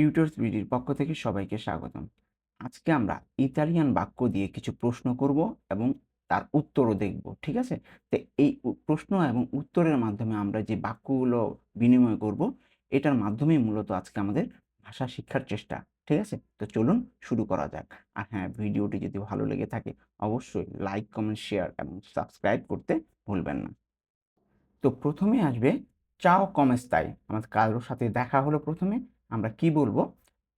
Tutors বিডির পক্ষ থেকে সবাইকে স্বাগতম। আজকে আমরা ইতালিয়ান বাক্য দিয়ে কিছু প্রশ্ন করব এবং তার উত্তরও দেখব, ঠিক আছে? তো এই প্রশ্ন এবং উত্তরের মাধ্যমে আমরা যে বাক্যগুলো বিনিময় করব, এটার মাধ্যমেই মূলত আজকে আমাদের ভাষা শিক্ষার চেষ্টা, ঠিক আছে? তো চলুন শুরু করা যাক। আর হ্যাঁ ভিডিওটি যদি ভালো লেগে থাকে, অবশ্যই লাইক, কমেন্ট, শেয়ার এবং সাবস্ক্রাইব করতে ভুলবেন না। তো প্রথমে আসবে চাও কমেস্তাই আমাদের কারোর সাথে দেখা হলো প্রথমে। আমরা কি বলব?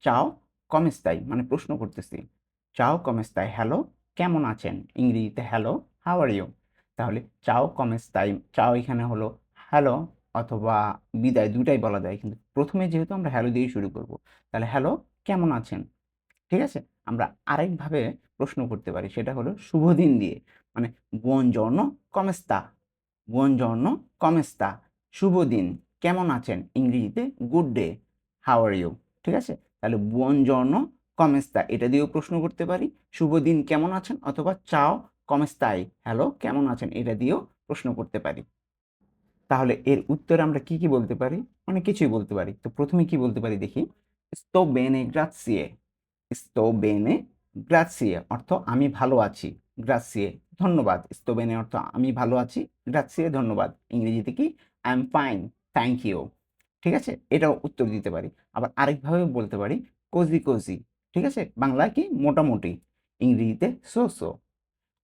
চাও কমেস্তাই মানে প্রশ্ন করতেছি। চাও কমেস্তাই হ্যালো, কেমন আছেন? ইংরেজিতে হ্যালো, হাউ আর ইউ? তাহলে চাও কমেস্তাই চাও এখানে হলো হ্যালো অথবা বিদায় দুটাই বলা যায়। কিন্তু প্রথমে যেহেতু আমরা হ্যালো দিয়েই শুরু করব, তাহলে হ্যালো কেমন আছেন? ঠিক আছে? আমরা আরেকভাবে প্রশ্ন করতে পারি, সেটা হলো শুভ দিন দিয়ে। মানে বুয়নজর্ন কমেস্তা বুয়নজর্ন কমেস্তা শুভ দিন, কেমন আছেন? ইংরেজিতে good day. How are you ঠিক আছে? তাহলে বুয়নজর্ন কমেস্তা, এটা দিয়েও প্রশ্ন করতে পারি। শুভ দিন কেমন আছেন? অথবা চাও, কমেস্তাই হ্যালো কেমন আছেন? এটা দিয়েও প্রশ্ন করতে পারি। তাহলে এর উত্তরে আমরা কি কি বলতে পারি? অনেক কিছুই বলতে পারি। তো প্রথমে কি বলতে পারি দেখি? স্তো বেনে গ্রাসিয়ে স্তো বেনে গ্রাসিয়ে অর্থ আমি ভালো আছি গ্রাসিয়ে ধন্যবাদ। স্তো বেনে অর্থ আমি ভালো আছি গ্রাসিয়ে ধন্যবাদ। ইংরেজিতে কি? I am fine thank you ঠিক আছে? এটাও উত্তর দিতে পারি। আবার আরেকভাবে বলতে পারি, কোজি কোজি। ঠিক আছে? বাংলায় কি? মোটামুটি। ইংরেজিতে সো সো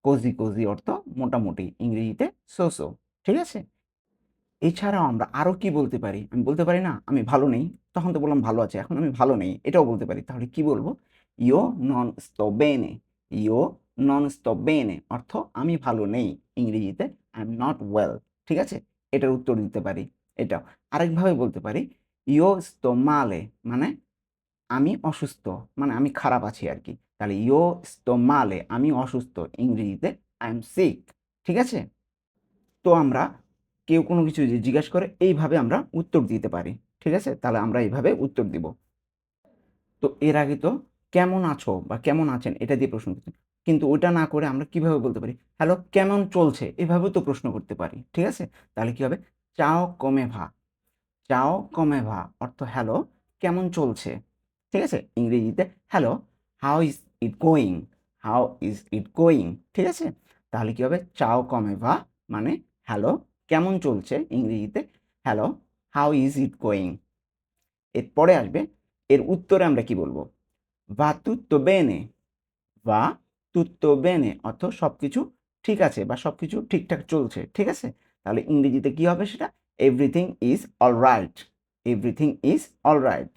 কোজি কোজি অর্থ মোটামুটি। ইংরেজিতে সো সো ঠিক আছে? এছাড়াও আমরা আরও কি বলতে পারি? আমি বলতে পারি না, আমি ভালো নেই। তখন তো বললাম ভালো আছে, এখন আমি ভালো নেই, এটাও বলতে পারি। তাহলে কি বলব? ইও নন bene ইও নন bene অর্থ আমি ভালো নেই। ইংরেজিতে আই এম নট ওয়েল। ঠিক আছে? এটার উত্তর দিতে পারি। এটাও। আরেকভাবে বলতে পারি ইও male মানে আমি অসুস্থ মানে আমি খারাপ আছি আর কি তাহলে ইও male আমি অসুস্থ, ইংরেজিতে আই এম সিক, ঠিক আছে? তো আমরা কেউ কোনো কিছু যদি জিজ্ঞাসা করে, এইভাবে আমরা উত্তর দিতে পারি, ঠিক আছে? তাহলে আমরা এইভাবে উত্তর দিব। তো এর আগে তো কেমন আছো? বা কেমন আছেন? এটা দিয়ে প্রশ্ন করতে কিন্তু ওটা না করে আমরা কীভাবে বলতে পারি, হ্যালো, কেমন চলছে? এভাবেও তো প্রশ্ন করতে পারি, ঠিক আছে? তাহলে কি হবে? চাও কমে ভা। চাও কমে ভা অর্থ হ্যালো কেমন চলছে? ঠিক আছে? ইংরেজিতে hello how is it going how is it going ঠিক আছে? তাহলে কী হবে? চাও কমে ভা মানে হ্যালো কেমন চলছে? ইংরেজিতে hello how is it going এরপরে আসবে, এর উত্তরে আমরা কি বলব? va tutto বেনে। va tutto বেনে অর্থ সব কিছু ঠিক আছে বা সব কিছু ঠিকঠাক চলছে। ঠিক আছে? তাহলে ইংরেজিতে কি হবে সেটা? Everything is all right everything is all right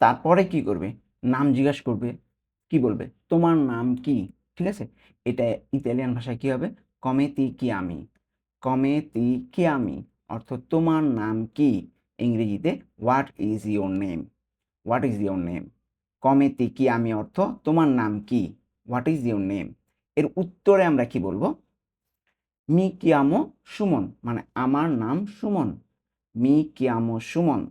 তারপরে কি করবে? নাম জিজ্ঞাসা করবে। কি বলবে? তোমার নাম কি? ঠিক আছে? এটা ইতালিয়ান ভাষায় কি হবে? কমে তি কি আমি কমেতি কি আমি অর্থ তোমার নাম কি? ইংরেজিতে what is your name what is your name কমেতি কি আমি অর্থ তোমার নাম কি? হোয়াট ইজ ইয়োর নেম এর উত্তরে আমরা কি বলব? মি কিয়ামো সুমন মানে আমার নাম সুমন। মি কিয়ামো সুমন।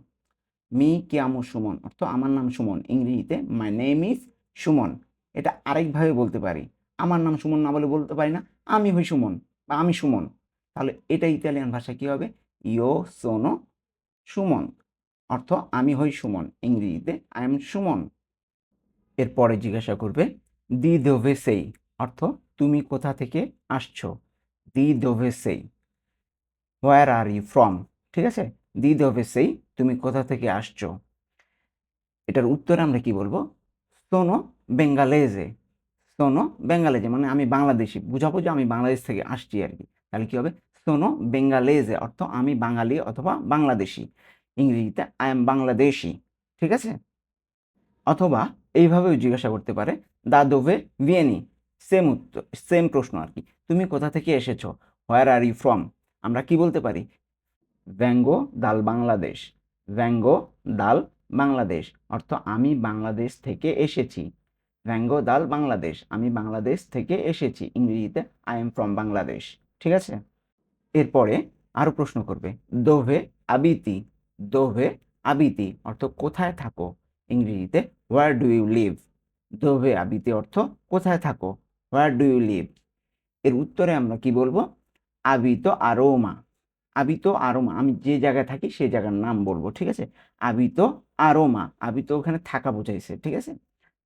মি কিয়ামো সুমন, অর্থ আমার নাম সুমন, ইংরেজিতে মাই নেম ইজ সুমন। এটা আরেকভাবে বলতে পারি। আমার নাম সুমন না বলে বলতে পারি না, আমি হই সুমন বা আমি সুমন। তাহলে এটা ইতালিয়ান ভাষা কি হবে? ইও সোনো সুমন, অর্থ আমি হই সুমন, ইংরেজিতে আই এম সুমন। এরপরে জিজ্ঞাসা করবে, দি দোভে সেই? অর্থ, তুমি কোথা থেকে আসছো? দি দোভে সেই হোয়ার আর ইউ ফ্রম ঠিক আছে? দি দোভে সেই তুমি কোথা থেকে আসছো? এটার উত্তরে আমরা কি বলব? সোনো বেঙ্গালেজে। সোনো বেঙ্গালেজে মানে আমি বাংলাদেশি। বুঝাবো যে আমি বাংলাদেশ থেকে আসছি আর কি। তাহলে কি হবে? সোনো বেঙ্গালেজে অর্থ আমি বাঙালি অথবা বাংলাদেশি। ইংরেজিতে আই এম বাংলাদেশি। ঠিক আছে? অথবা এইভাবেও জিজ্ঞাসা করতে পারে। দাদোভে ভিয়েনি। সেম উত্তর সেম প্রশ্ন আর কি। তুমি কোথা থেকে এসেছ? হোয়ার আর ইউ ফ্রম আমরা কি বলতে পারি? ব্যঙ্গো দাল বাংলাদেশ ব্যঙ্গো দাল বাংলাদেশ অর্থ, আমি বাংলাদেশ থেকে এসেছি। ব্যঙ্গো দাল বাংলাদেশ আমি বাংলাদেশ থেকে এসেছি। ইংরেজিতে আই এম ফ্রম বাংলাদেশ ঠিক আছে? এরপরে আরও প্রশ্ন করবে। দোভে আবিতি দোভে আবিতি অর্থ, কোথায় থাকো? ইংরেজিতে হোয়ার ডু ইউ লিভ দোভে আবিতি অর্থ, কোথায় থাকো? হোয়ার ডু ইউ লিভ এর উত্তরে আমরা কি বলব? আবিত আরোমা। আবিতো আরোমা। আমি যে জায়গায় থাকি সেই জায়গার নাম বলব, ঠিক আছে? আবিতো আরোমা। আবিতো ওখানে থাকা বোঝাইছে, ঠিক আছে?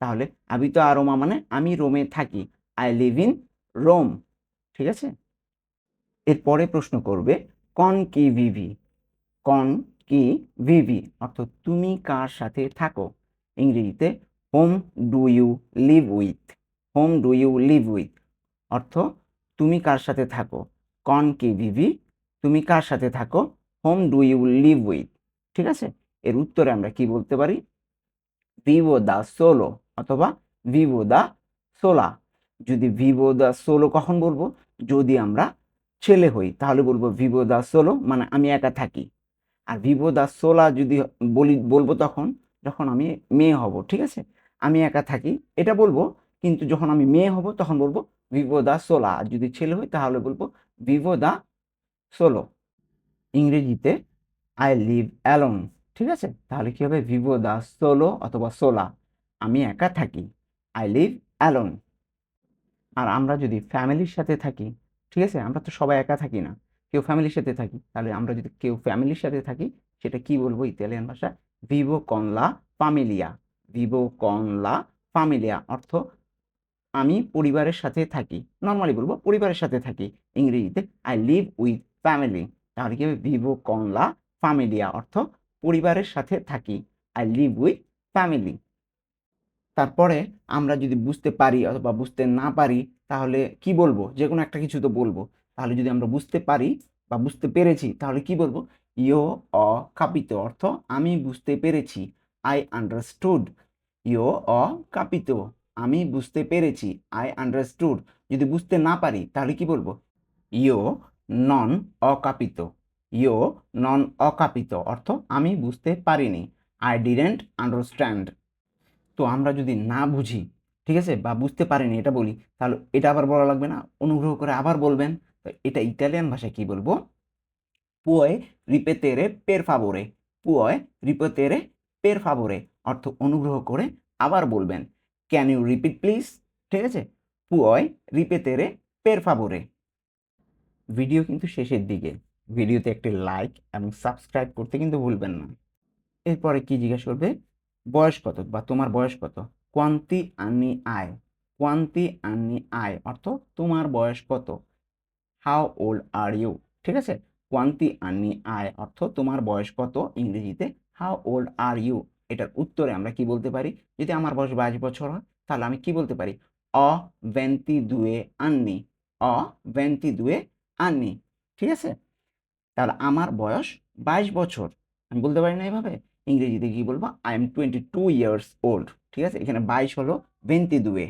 তাহলে আবিতো আরোমা মানে আমি রোমে থাকি। আই লিভ ইন রোম ঠিক আছে? এরপরে প্রশ্ন করবে, কন কি ভিভি? কন কি ভিভি? অর্থাৎ তুমি কার সাথে থাকো? ইংরেজিতে whom do you live with whom do you live with অর্থ, তুমি কার সাথে থাকো? কন কি ভিভি তুমি কার সাথে থাকো? Whom do you live with ঠিক আছে? এর উত্তরে আমরা কি বলতে পারি? ভিভো দা সোলো অথবা ভিভো দা সোলা যদি ভিভো দা সোলো কখন বলব? যদি আমরা ছেলে হই, তাহলে বলব ভিভো দা সোলো মানে আমি একা থাকি। আর ভিভো দা সোলা যদি বলি, বলব তখন, যখন আমি মেয়ে হব, ঠিক আছে? আমি একা থাকি। এটা বলব কিন্তু যখন আমি মেয়ে হব, তখন বলব, ভিভো দা সোলা আর যদি ছেলে হই, তাহলে বলব, ভিভো দা সোলো ইংরেজিতে, আই লিভ অ্যালোন। ঠিক আছে? তাহলে কি হবে? ভিভো দা সোলো অথবা সোলা আমি একা থাকি। I live alone. আর আমরা যদি ফ্যামিলির সাথে থাকি, ঠিক আছে? আমরা তো সবাই একা থাকি না। কেউ ফ্যামিলির সাথে থাকি, তাহলে আমরা যদি কেউ ফ্যামিলির সাথে থাকি, সেটা কি বলব ইতালিয়ান ভাষা ভিভো কনলা ফামিলিয়া ভিভো কনলা ফামিলিয়া অর্থ আমি পরিবারের সাথে থাকি। নর্মালি বলব পরিবারের সাথে থাকি। ইংরেজিতে আই লিভ উইথ ফ্যামিলি তাহলে কি হবে? ভিভো কনলা ফামিলিয়া অর্থ পরিবারের সাথে থাকি। আই লিভ উইথ ফ্যামিলি তারপরে আমরা যদি বুঝতে পারি অথবা বুঝতে না পারি, তাহলে কি বলব? যে কোনো একটা কিছু তো বলব। তাহলে যদি আমরা বুঝতে পারি বা বুঝতে পেরেছি, তাহলে কি বলব? ইও অ কাপিত অর্থ আমি বুঝতে পেরেছি। আই আন্ডারস্টুড ইও অ কাপিত আমি বুঝতে পেরেছি আই আন্ডারস্টুড যদি বুঝতে না পারি, তাহলে কি বলব? ইও নন অকাপিত। ইও নন অকাপিত অর্থ আমি বুঝতে পারিনি। আই ডিডেন্ট আন্ডারস্ট্যান্ড তো আমরা যদি না বুঝি, ঠিক আছে? বা বুঝতে পারিনি এটা বলি, তাহলে এটা আবার বলা লাগবে না। অনুগ্রহ করে আবার বলবেন। তো এটা ইটালিয়ান ভাষায় কি বলব? পুয় রিপেতেরে পের ফাবোরে পুয় রিপেতেরে পের ফাবোরে অর্থ অনুগ্রহ করে আবার বলবেন। ক্যান ইউ রিপিট প্লিজ ঠিক আছে? পুয় রিপেতেরে পের ফাবোরে। ভিডিও কিন্তু শেষের দিকে। ভিডিওতে একটি লাইক এবং সাবস্ক্রাইব করতে কিন্তু ভুলবেন না। এরপরে কি জিজ্ঞাসা করবে? বয়স কত বা তোমার বয়স কত? কোয়ান্তি আনি আয়। কোয়ান্তি আনি আয় অর্থ তোমার বয়স কত? How old are you? ঠিক আছে? কোয়ান্তি আনি আয় অর্থ তোমার বয়স কত? ইংরেজিতে হাউ ওল্ড আর ইউ? এটার উত্তরে আমরা কি বলতে পারি? যদি আমার বয়স বাইশ বছর হয়, তাহলে আমি কি বলতে পারি? অ ভেন্তি দুয়ে আননি, অ ভেন্তি দুয়ে আননি, ঠিক আছে? তাহলে আমার বয়স বাইশ বছর, আমি বলতে পারি না এভাবে? ইংরেজিতে কি বলব? I am twenty two years old ঠিক আছে? এখানে বাইশ হলো ভেন্তি দুয়ে,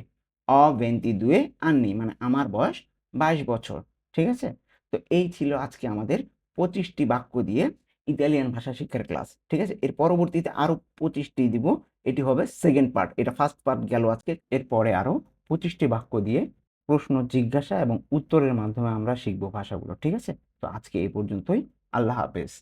অ ভেন্তি দুয়ে আননি মানে আমার বয়স বাইশ বছর, ঠিক আছে? তো এই ছিল আজকে আমাদের পঁচিশটি বাক্য দিয়ে ইতালিয়ান ভাষা শিক্ষার ক্লাস ঠিক আছে? এর পরবর্তীতে আরও পঁচিশটি দিব, এটি হবে সেকেন্ড পার্ট এটা ফার্স্ট পার্ট গেল আজকে এরপরে আরও পঁচিশটি বাক্য দিয়ে প্রশ্ন, জিজ্ঞাসা এবং উত্তরের মাধ্যমে আমরা শিখব ভাষাগুলো, ঠিক আছে? তো আজকে এই পর্যন্তই, আল্লাহ হাফেজ।